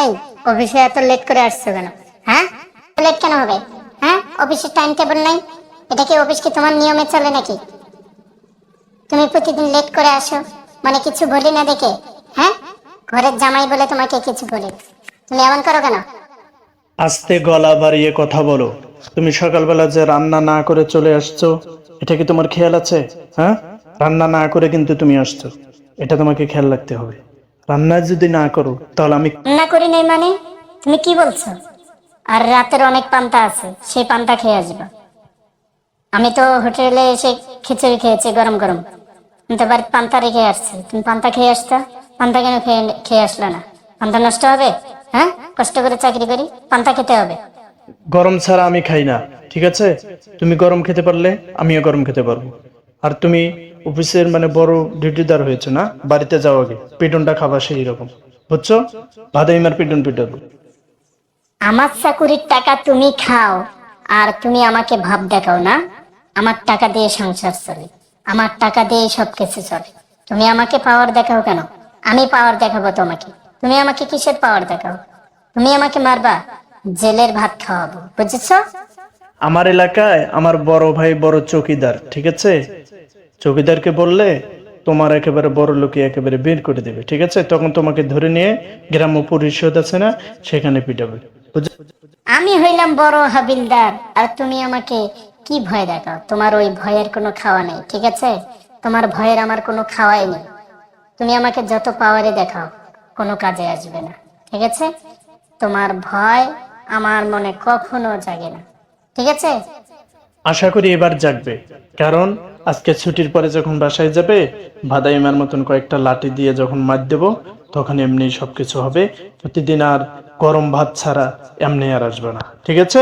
এই অফিসে এত লেট করে আসছো কেন? হ্যাঁ? লেট কেন হবে? হ্যাঁ? অফিসের টাইম টেবিল নাই? এটা কি অফিস কি তোমার নিয়মে চলে নাকি? তুমি প্রতিদিন লেট করে আসো মানে কিছু বলি না দেখে হ্যাঁ? ঘরের জামাই বলে তোমাকে কিছু বলি। তুমি এমন করো কেন? আস্তে গলা বাড়িয়ে কথা বলো। তুমি সকালবেলা যে রান্না না করে চলে আসছো, এটা কি তোমার খেয়াল আছে? হ্যাঁ? রান্না না করে কিন্তু তুমি আসছো। এটা তোমাকে খেয়াল রাখতে হবে। রান্না যদি না করো তাহলে আমি না করি নাই মানে? তুমি কি বলছো? আর রাতের অনেক পান্তা আছে সেই পান্তা খেয়ে আসবা। আমি তো হোটেলে এসে খিচুড়ি খেয়েছি গরম গরম। তো বাড়িতে পান্তা রেখে আসছি। তুমি পান্তা খেয়ে আসতা পান্তা কেন খেয়ে খেয়ে আসলে না? পান্তা নষ্ট হবে? হ্যাঁ? কষ্ট করে চাকরি করি? পান্তা খেতে হবে। গরম ছাড়া আমি খাই না ঠিক আছে? তুমি গরম খেতে পারলে আমিও গরম খেতে পারব। আর তুমি অফিসের মানে বড় ডিউটিদার হয়েছে না? বাড়িতে যাও আগে। পিটনটা খাবা সেই রকম। বুঝছ? ভাদাইমার পিটন পিটন আমার চাকুরির টাকা তুমি খাও, আর তুমি আমাকে ভাব দেখাও না। আমার টাকা দিয়ে সংসার চলে। আমার টাকা দিয়ে সবকিছু চলে। তুমি আমাকে পাওয়ার দেখাও কেন? আমি পাওয়ার দেখাবো তোমাকে। তুমি আমাকে কিসের পাওয়ার দেখাও? তুমি আমাকে মারবা? জেলের ভাত খাওয়াবো। বুঝেছ? আমার এলাকায় আমার বড় ভাই বড় চৌকিদার, ঠিক আছে? চৌকিদারকে বললে তোমার একেবারে বড় লোকে একেবারে বের করে দেবে, ঠিক আছে? তখন তোমাকে ধরে নিয়ে গ্রাম্য পরিষদ আছে না, সেখানে পিটাবে। আমি হইলাম বড় হাবিলদার, আর তুমি আমাকে কি ভয় দেখাও? তোমার ওই ভয়ের কোনো খাওয়া নেই, ঠিক আছে? তোমার ভয়ের আমার কোনো খাওয়াই নেই। তুমি আমাকে যত পাওয়ারে দেখাও, কোনো কাজে আসবে না, ঠিক আছে? তোমার ভয় আমার মনে কখনো জাগে না। ঠিক আছে? আশা করি এবার জাগবে, কারণ আজকে ছুটির পরে যখন বাসায় যাবে, ভাদাইমার মতন কয়েকটা লাঠি দিয়ে যখন মার দেব, তখন এমনি সবকিছু হবে। প্রতিদিন আর গরম ভাত ছাড়া এমনি আর আসবে না। ঠিক আছে?